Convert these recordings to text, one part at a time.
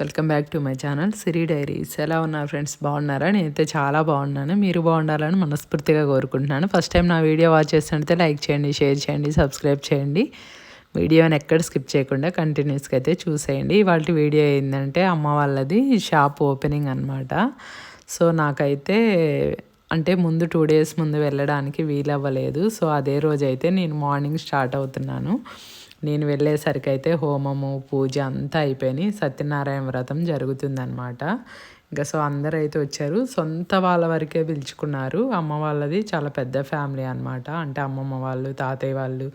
Welcome back to my channel Siri diaries. ఎలా ఉన్నారు friends? బాగున్నారా? నేనైతే చాలా బాగున్నాను. మీరు బాగుండాలని మనస్ఫూర్తిగా కోరుకుంటున్నాను. ఫస్ట్ టైం నా వీడియో వాచ్ చేస్తుంటే లైక్ చేయండి షేర్ చేయండి సబ్స్క్రైబ్ చేయండి. వీడియోని ఎక్కడ స్కిప్ చేయకుండా కంటిన్యూస్గా అయితే చూసేయండి. ఇవాళ వీడియో ఏంటంటే అమ్మ వాళ్ళది షాప్ ఓపెనింగ్ అనమాట సో నాకైతే అంటే ముందు టూ డేస్ ముందు వెళ్ళడానికి వీలవ్వలేదు. సో అదే రోజు అయితే నేను మార్నింగ్ స్టార్ట్ అవుతున్నాను. నేను వెళ్ళేసరికి అయితే హోమము పూజ అంతా అయిపోయి సత్యనారాయణ వ్రతం జరుగుతుందనమాట ఇంకా సో అందరూ అయితే వచ్చారు. సొంత వాళ్ళ వరకే పిలుచుకున్నారు. అమ్మ వాళ్ళది చాలా పెద్ద ఫ్యామిలీ అనమాట అంటే అమ్మమ్మ వాళ్ళు తాతయ్య వాళ్ళు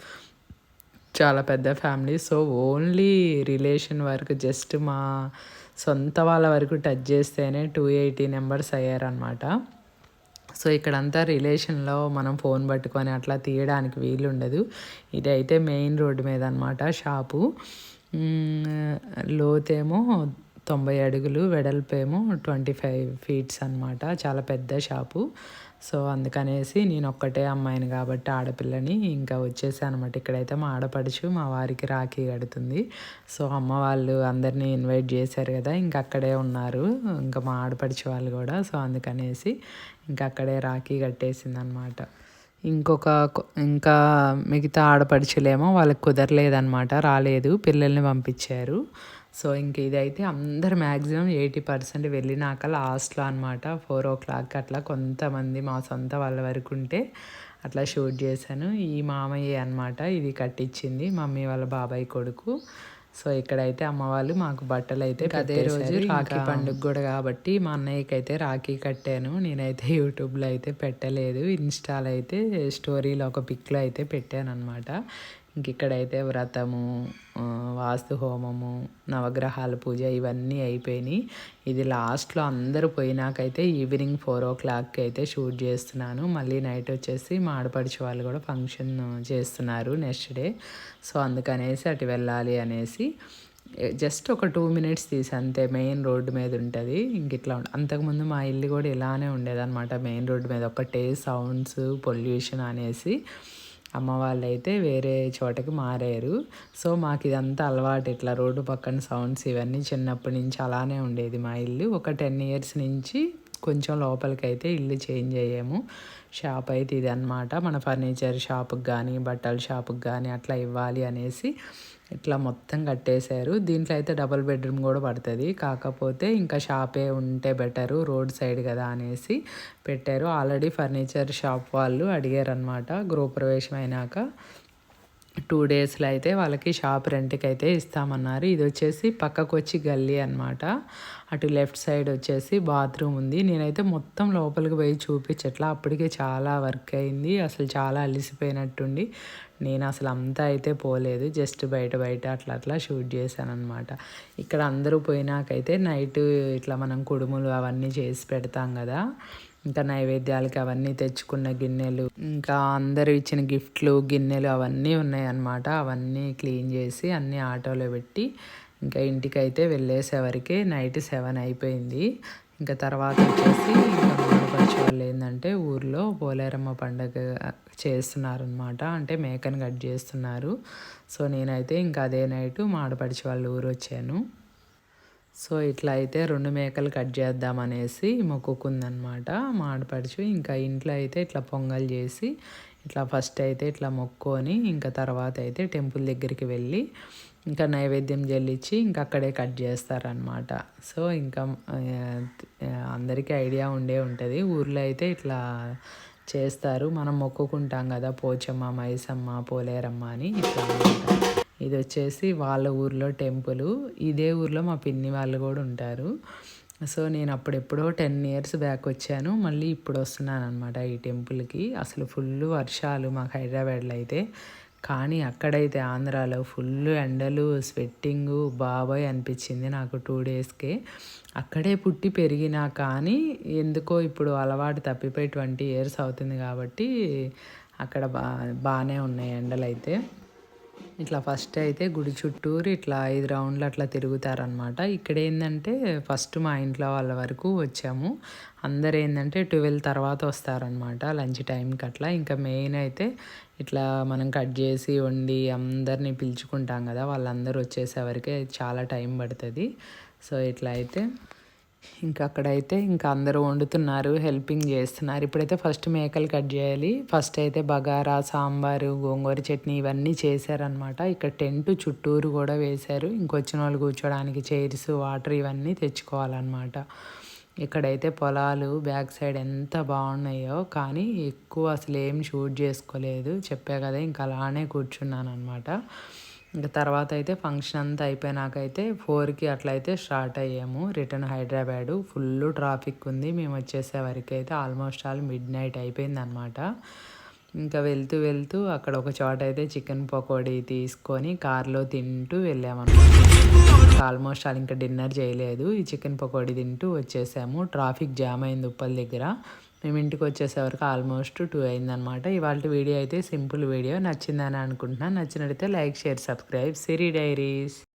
చాలా పెద్ద ఫ్యామిలీ. సో ఓన్లీ రిలేషన్ వరకు జస్ట్ మా సొంత వాళ్ళ వరకు టచ్ చేస్తేనే టూ ఎయిటీ నెంబర్స్ అయ్యారనమాట సో ఇక్కడంతా రిలేషన్లో మనం ఫోన్ పట్టుకొని అట్లా తీయడానికి వీలు ఉండదు ఇది అయితే మెయిన్ రోడ్డు మీద అనమాట షాపు. లోతేమో తొంభై అడుగులు వెడల్పేమో ట్వంటీ ఫైవ్ ఫీట్స్ అనమాట చాలా పెద్ద షాపు. సో అందుకనేసి నేను ఒక్కటే అమ్మాయిని కాబట్టి ఆడపిల్లని ఇంకా వచ్చేసాను అనమాట ఇక్కడైతే మా ఆడపడుచు మా వారికి రాఖీ కడుతుంది. సో అమ్మ వాళ్ళు అందరినీ ఇన్వైట్ చేశారు కదా ఇంకా అక్కడే ఉన్నారు. ఇంకా మా ఆడపడుచు వాళ్ళు కూడా. సో అందుకనేసి ఇంకా అక్కడే రాఖీ కట్టేసింది అనమాట ఇంకొక ఇంకా మిగతా ఆడపడుచులేమో వాళ్ళకి కుదరలేదనమాట రాలేదు పిల్లల్ని పంపించారు. సో ఇంక ఇదైతే అందరు మ్యాక్సిమం ఎయిటీ పర్సెంట్ వెళ్ళినాక లాస్ట్లో అనమాట ఫోర్ ఓ క్లాక్ అట్లా కొంతమంది మా సొంత వాళ్ళ వరకు ఉంటే అట్లా షూట్ చేశాను. ఈ మామయ్య అనమాట ఇది కట్టించింది మమ్మీ వాళ్ళ బాబాయ్ కొడుకు. సో ఇక్కడైతే అమ్మ వాళ్ళు మాకు బట్టలు అయితే అదే రోజు రాఖీ పండుగ కూడా కాబట్టి మా అన్నయ్యకి అయితే రాఖీ కట్టాను. నేనైతే యూట్యూబ్లో అయితే పెట్టలేదు. ఇన్స్టాలో అయితే స్టోరీలో ఒక పిక్లో అయితే పెట్టాను అనమాట ఇంక ఇక్కడైతే వ్రతము వాస్తు హోమము నవగ్రహాల పూజ ఇవన్నీ అయిపోయినాయి. ఇది లాస్ట్లో అందరూ పోయినాకైతే ఈవినింగ్ ఫోర్ ఓ క్లాక్కి అయితే షూట్ చేస్తున్నాను. మళ్ళీ నైట్ వచ్చేసి మా ఆడపడిచి వాళ్ళు కూడా ఫంక్షన్ చేస్తున్నారు నెక్స్ట్ డే. సో అందుకనేసి అటు వెళ్ళాలి అనేసి జస్ట్ ఒక టూ మినిట్స్ తీసి అంతే మెయిన్ రోడ్డు మీద ఉంటుంది. ఇంక ఇట్లా అంతకుముందు మా ఇల్లు కూడా ఇలానే ఉండేదన్నమాట మెయిన్ రోడ్డు మీద. ఒకటే సౌండ్స్ పొల్యూషన్ అనేసి. అమ్మ వాళ్ళు అయితే వేరే చోటకి మారారు. సో మాకు ఇదంతా అలవాటు. ఇట్లా రోడ్డు పక్కన సౌండ్స్ ఇవన్నీ చిన్నప్పటి నుంచి అలానే ఉండేది మా ఇల్లు. ఒక టెన్ ఇయర్స్ నుంచి కొంచెం లోపలికి అయితే ఇల్లు చేంజ్ అయ్యాము. షాప్ అయితే ఇది అనమాట మన ఫర్నిచర్ షాప్కి కానీ బట్టల షాప్కి కానీ అట్లా ఇవ్వాలి అనేసి ఇట్లా మొత్తం కట్టేశారు. దీంట్లో అయితే డబుల్ బెడ్రూమ్ కూడా పడుతుంది. కాకపోతే ఇంకా షాపే ఉంటే బెటరు రోడ్ సైడ్ కదా అనేసి పెట్టారు. ఆల్రెడీ ఫర్నిచర్ షాప్ వాళ్ళు అడిగారు అనమాట గృహప్రవేశం అయినాక టూ డేస్లో అయితే వాళ్ళకి షాప్ రెంట్కి అయితే ఇస్తామన్నారు. ఇది వచ్చేసి పక్కకు వచ్చి గల్లీ అనమాట అటు లెఫ్ట్ సైడ్ వచ్చేసి బాత్రూమ్ ఉంది. నేనైతే మొత్తం లోపలికి పోయి చూపించట్లా అప్పటికే చాలా వర్క్ అయింది. అసలు చాలా అలిసిపోయినట్టుండి. నేను అసలు అంతా అయితే పోలేదు. జస్ట్ బయట బయట అట్లా అట్లా షూట్ చేశాను అనమాట ఇక్కడ అందరూ పోయినాకైతే నైట్ ఇట్లా మనం కుడుములు అవన్నీ చేసి పెడతాం కదా. ఇంకా నైవేద్యాలకి అవన్నీ తెచ్చుకున్న గిన్నెలు ఇంకా అందరు ఇచ్చిన గిఫ్ట్లు గిన్నెలు అవన్నీ ఉన్నాయన్నమాట. అవన్నీ క్లీన్ చేసి అన్నీ ఆటోలో పెట్టి ఇంకా ఇంటికి అయితే వెళ్ళేసేవరకే నైట్ సెవెన్ అయిపోయింది. ఇంకా తర్వాత వచ్చేసి ఇంకా మానపరిచే వాళ్ళు ఏంటంటే ఊర్లో పోలేరమ్మ పండగ చేస్తున్నారనమాట అంటే మేకను కట్ చేస్తున్నారు. సో నేనైతే ఇంకా అదే నైట్ మాడపడిచి వాళ్ళ ఊరు వచ్చాను. సో ఇట్లా అయితే రెండు మేకలు కట్ చేద్దామనేసి మొక్కుకుందనమాట మాడపడుచు ఇంకా ఇంట్లో అయితే ఇట్లా పొంగల్ చేసి ఇట్లా ఫస్ట్ అయితే ఇట్లా మొక్కొని ఇంకా తర్వాత అయితే టెంపుల్ దగ్గరికి వెళ్ళి ఇంకా నైవేద్యం చెల్లించి ఇంకా అక్కడే కట్ చేస్తారనమాట సో ఇంకా అందరికీ ఐడియా ఉండే ఉంటుంది. ఊర్లో అయితే ఇట్లా చేస్తారు. మనం మొక్కుకుంటాం కదా పోచమ్మ మైసమ్మ పోలేరమ్మ అని ఇట్లా ఇది వచ్చేసి వాళ్ళ ఊర్లో టెంపుల్. ఇదే ఊర్లో మా పిన్ని వాళ్ళు కూడా ఉంటారు. సో నేను అప్పుడెప్పుడో టెన్ ఇయర్స్ బ్యాక్ వచ్చాను. మళ్ళీ ఇప్పుడు వస్తున్నాను అనమాట ఈ టెంపుల్కి. అసలు ఫుల్ వర్షాలు మాకు హైదరాబాద్లో అయితే. కానీ అక్కడైతే ఆంధ్రాలో ఫుల్ ఎండలు స్వెట్టింగు బాబాయ్ అనిపించింది నాకు టూ డేస్కే. అక్కడే పుట్టి పెరిగినా కానీ ఎందుకో ఇప్పుడు అలవాటు తప్పిపోయి ట్వంటీ ఇయర్స్ అవుతుంది కాబట్టి అక్కడ బా బాగానే ఉన్నాయి ఎండలు అయితే ఇట్లా ఫస్ట్ అయితే గుడి చుట్టూరు ఇట్లా ఐదు రౌండ్లు అట్లా తిరుగుతారనమాట ఇక్కడ ఏంటంటే ఫస్ట్ మా ఇంట్లో వాళ్ళ వరకు వచ్చాము. అందరు ఏంటంటే ట్వెల్వ్ తర్వాత వస్తారనమాట లంచ్ టైంకి అట్లా. ఇంకా మెయిన్ అయితే ఇట్లా మనం కట్ చేసి వండి అందరినీ పిలుచుకుంటాం కదా వాళ్ళందరూ వచ్చేసేవరకే చాలా టైం పడుతుంది. సో ఇట్లా అయితే ఇంకా అక్కడైతే ఇంకా అందరూ వండుతున్నారు హెల్పింగ్ చేస్తున్నారు. ఇప్పుడైతే ఫస్ట్ మేకలు కట్ చేయాలి. ఫస్ట్ అయితే బగారా సాంబారు గోంగూర చట్నీ ఇవన్నీ చేశారనమాట ఇక్కడ టెంట్ చుట్టూరు కూడా వేశారు. ఇంకొచ్చిన వాళ్ళు కూర్చోడానికి చైర్స్ వాటర్ ఇవన్నీ తెచ్చుకోవాలన్నమాట. ఇక్కడైతే పొలాలు బ్యాక్ సైడ్ ఎంత బాగున్నాయో కానీ ఎక్కువ అసలు ఏం షూట్ చేసుకోలేదు. చెప్పా కదా ఇంకా అలానే కూర్చున్నాను అనమాట ఇంకా తర్వాత అయితే ఫంక్షన్ అంతా అయిపోయినాకైతే ఫోర్కి అట్లయితే స్టార్ట్ అయ్యాము. రిటర్న్ హైదరాబాద్ ఫుల్ ట్రాఫిక్ ఉంది. మేము వచ్చేసే వరకు అయితే ఆల్మోస్ట్ ఆల్ మిడ్ నైట్ అయిపోయింది అనమాట ఇంకా వెళ్తూ వెళ్తూ అక్కడ ఒక చోట అయితే చికెన్ పకోడీ తీసుకొని కార్లో తింటూ వెళ్ళామన్నమాట. ఆల్మోస్ట్ ఆల్ ఇంకా డిన్నర్ చేయలేదు. ఈ చికెన్ పకోడీ తింటూ వచ్చేసాము. ట్రాఫిక్ జామ్ అయింది ఉప్పల్ దగ్గర. మేము ఇంటికి వచ్చేసేవరకు ఆల్మోస్ట్ టూ అయిందనమాట ఇవాళ వీడియో అయితే సింపుల్ వీడియో. నచ్చిందని అనుకుంటున్నాను. నచ్చినట్టయితే like share subscribe. Siri diaries.